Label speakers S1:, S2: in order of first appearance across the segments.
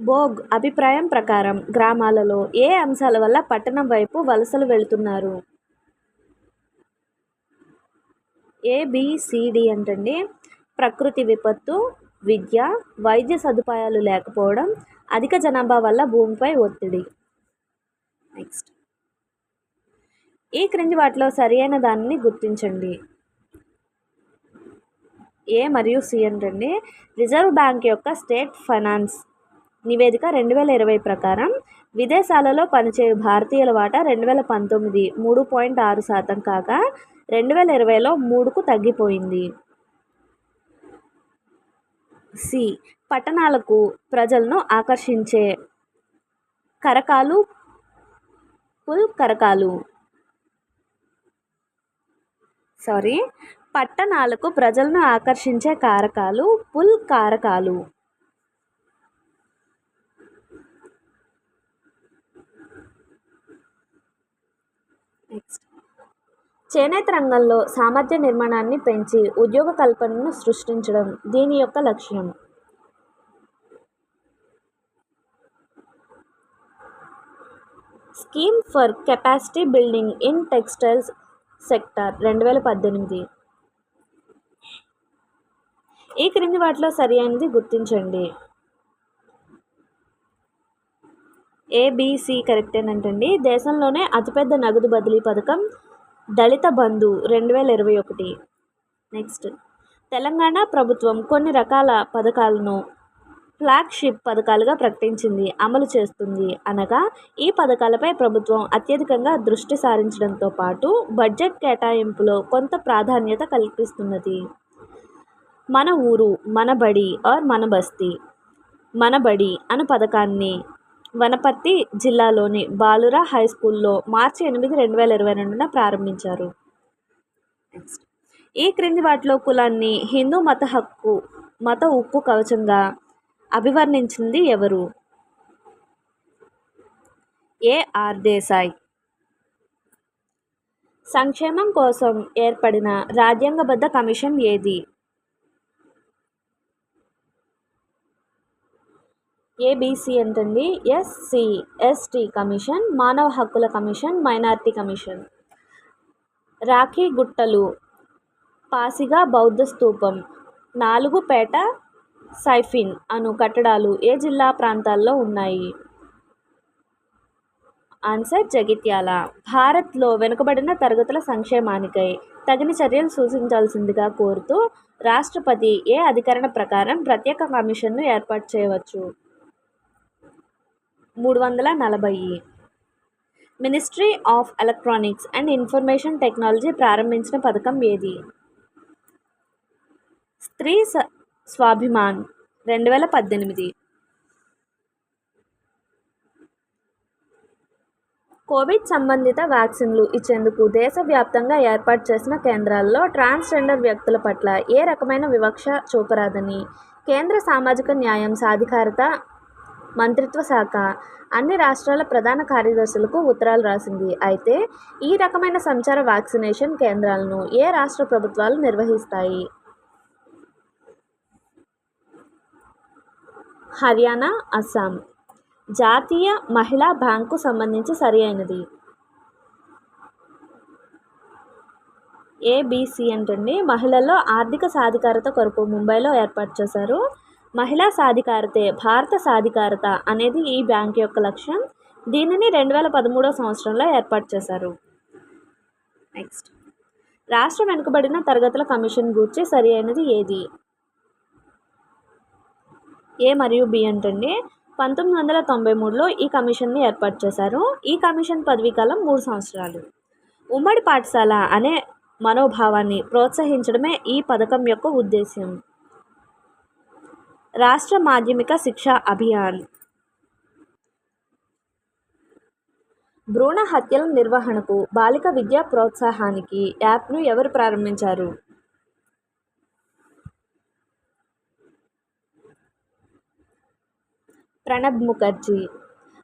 S1: బోగ్ అభిప్రాయం ప్రకారం గ్రామాలలో ఏ అంశాల వల్ల పట్టణం వైపు వలసలు వెళుతున్నారు? ఏబిసిడి అంటండి. ప్రకృతి విపత్తు విద్య వైద్య సదుపాయాలు లేకపోవడం అధిక జనాభా వల్ల భూమిపై ఒత్తిడి. నెక్స్ట్. ఈ క్రింది వాటిలో సరియైన దానిని గుర్తించండి. ఏ మరియు సి అంటండి. రిజర్వ్ బ్యాంక్ యొక్క స్టేట్ ఫైనాన్స్ నివేదిక రెండు వేల ఇరవై ప్రకారం విదేశాలలో పనిచేయు భారతీయుల వాటా రెండు వేల పంతొమ్మిది మూడు పాయింట్ ఆరు శాతం కాగా రెండు వేల ఇరవైలో మూడుకు తగ్గిపోయింది. సి. పట్టణాలకు ప్రజలను ఆకర్షించే కరకాలు పుల్ కరకాలు. సారీ పట్టణాలకు ప్రజలను ఆకర్షించే కారకాలు పుల్ కారకాలు. చేనేత రంగంలో సామర్థ్య నిర్మాణాన్ని పెంచి ఉద్యోగ కల్పనను సృష్టించడం దీని యొక్క లక్ష్యం scheme for capacity building in textiles sector రెండు వేల పద్దెనిమిది. ఈ క్రింది వాటిలో సరి అయినది గుర్తించండి. ఏబిసి కరెక్టేనంటండి. దేశంలోనే అతిపెద్ద నగదు బదిలీ పథకం దళిత బంధు రెండు వేల ఇరవై ఒకటి. నెక్స్ట్ తెలంగాణ ప్రభుత్వం కొన్ని రకాల పథకాలను ఫ్లాగ్షిప్ పథకాలుగా ప్రకటించింది అమలు చేస్తుంది అనగా ఈ పథకాలపై ప్రభుత్వం అత్యధికంగా దృష్టి సారించడంతో పాటు బడ్జెట్ కేటాయింపులో కొంత ప్రాధాన్యత కల్పిస్తున్నది. మన ఊరు మన బడి ఆర్ మన బస్తీ మన బడి అను పథకాన్ని వనపర్తి జిల్లాలోని బాలుర హై స్కూల్లో మార్చి ఎనిమిది రెండు వేల ఇరవై రెండున ప్రారంభించారు. నెక్స్ట్ ఈ క్రింది వాటిలో కులాన్ని హిందూ మత హక్కు మత ఉక్కు కవచంగా అభివర్ణించింది ఎవరు? ఏఆర్ దేశాయ్? సంక్షేమం కోసం ఏర్పడిన రాజ్యాంగబద్ధ కమిషన్ ఏది? ఏబీసీ అంటండి ఎస్సి ఎస్టీ కమిషన్ మానవ హక్కుల కమిషన్ మైనార్టీ కమిషన్. రాఖీ గుట్టలు పాసిగా బౌద్ధ స్తూపం నాలుగుపేట సైఫిన్ అను కట్టడాలు ఏ జిల్లా ప్రాంతాల్లో ఉన్నాయి? ఆన్సర్ జగిత్యాల. భారత్లో వెనుకబడిన తరగతుల సంక్షేమానికై తగిన చర్యలు సూచించాల్సిందిగా కోరుతూ రాష్ట్రపతి ఏ అధికరణ ప్రకారం ప్రత్యేక కమిషన్ను ఏర్పాటు చేయవచ్చు? మూడు వందల నలభై ministry of electronics and information technology ప్రారంభించిన పథకం ఏది? స్త్రీ స స్వాభిమాన్ రెండు వేల పద్దెనిమిది. కోవిడ్ సంబంధిత వ్యాక్సిన్లు ఇచ్చేందుకు దేశవ్యాప్తంగా ఏర్పాటు చేసిన కేంద్రాల్లో ట్రాన్స్జెండర్ వ్యక్తుల పట్ల ఏ రకమైన వివక్ష చూపరాదని కేంద్ర సామాజిక న్యాయం సాధికారత మంత్రిత్వ శాఖ అన్ని రాష్ట్రాల ప్రధాన కార్యదర్శులకు ఉత్తరాలు రాసింది. అయితే ఈ రకమైన సంచార వ్యాక్సినేషన్ కేంద్రాలను ఏ రాష్ట్ర ప్రభుత్వాలు నిర్వహిస్తాయి? హర్యానా అస్సాం. జాతీయ మహిళా బ్యాంకు సంబంధించి సరి అయినది ఏబిసి అంటండి మహిళల్లో ఆర్థిక సాధికారత కొరకు ముంబైలో ఏర్పాటు చేశారు మహిళా సాధికారతే భారత సాధికారత అనేది ఈ బ్యాంక్ యొక్క లక్ష్యం. దీనిని రెండు వేల పదమూడవ సంవత్సరంలో ఏర్పాటు చేశారు. నెక్స్ట్. రాష్ట్ర వెనుకబడిన తరగతుల కమిషన్ గూర్చి సరి అయినది ఏది? ఏ మరియు బి అంటండి. పంతొమ్మిది వందల తొంభై మూడులో ఈ కమిషన్ని ఏర్పాటు చేశారు. ఈ కమిషన్ పదవీకాలం మూడు సంవత్సరాలు. ఉమ్మడి పాఠశాల అనే మనోభావాన్ని ప్రోత్సహించడమే ఈ పథకం యొక్క ఉద్దేశ్యం. రాష్ట్ర మాధ్యమిక శిక్షా అభియాన్. భ్రూణ హత్యల నిర్వహణకు బాలిక విద్యా ప్రోత్సాహానికి యాప్ను ఎవరు ప్రారంభించారు? ప్రణబ్ ముఖర్జీ.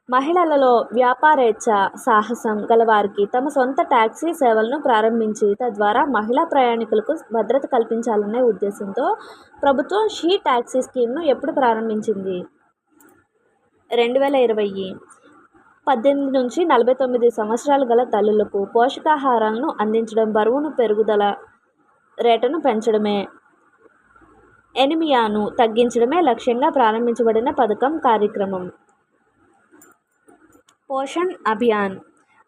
S1: మహిళలలో వ్యాపారేచ్ఛ సాహసం గలవారికి తమ సొంత ట్యాక్సీ సేవలను ప్రారంభించి తద్వారా మహిళా ప్రయాణికులకు భద్రత కల్పించాలనే ఉద్దేశంతో ప్రభుత్వం షీ ట్యాక్సీ స్కీమ్ను ఎప్పుడు ప్రారంభించింది? రెండు వేల ఇరవై పద్దెనిమిది నుంచి నలభై తొమ్మిది సంవత్సరాలు గల తల్లులకు పోషకాహారాలను అందించడం బరువును పెరుగుదల రేటును పెంచడమే ఎనిమియాను తగ్గించడమే లక్ష్యంగా ప్రారంభించబడిన పథకం కార్యక్రమం. పోషణ్ అభియాన్.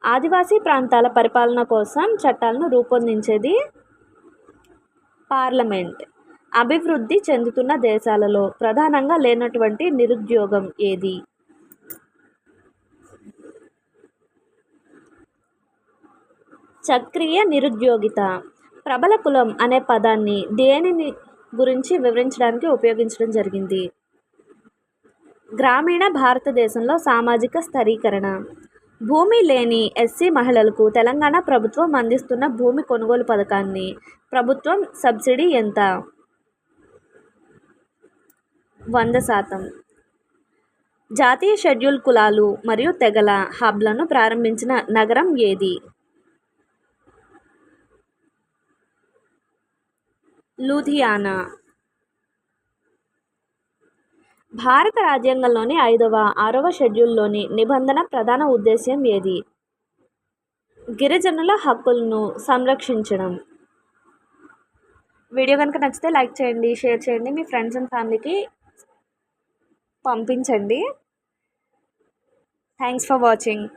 S1: ఆదివాసీ ప్రాంతాల పరిపాలన కోసం చట్టాలను రూపొందించేది పార్లమెంట్. అభివృద్ధి చెందుతున్న దేశాలలో ప్రధానంగా లేనటువంటి నిరుద్యోగం ఏది? చక్రీయ నిరుద్యోగిత. ప్రబల కులం అనే పదాన్ని దేనిని గురించి వివరించడానికి ఉపయోగించడం జరిగింది? గ్రామీణ భారతదేశంలో సామాజిక స్థరీకరణ. భూమి లేని ఎస్సీ మహిళలకు తెలంగాణ ప్రభుత్వం అందిస్తున్న భూమి కొనుగోలు పథకాన్ని ప్రభుత్వం సబ్సిడీ ఎంత? వంద శాతం. జాతీయ షెడ్యూల్ కులాలు మరియు తెగల హబ్లను ప్రారంభించిన నగరం ఏది? లూధియానా. భారత రాజ్యాంగంలోని ఐదవ ఆరవ షెడ్యూల్లోని నిబంధన ప్రధాన ఉద్దేశ్యం ఏది? గిరిజనుల హక్కులను సంరక్షించడం. వీడియో కనుక నచ్చితే లైక్ చేయండి షేర్ చేయండి మీ ఫ్రెండ్స్ అండ్ ఫ్యామిలీకి పంపించండి. Thanks for watching.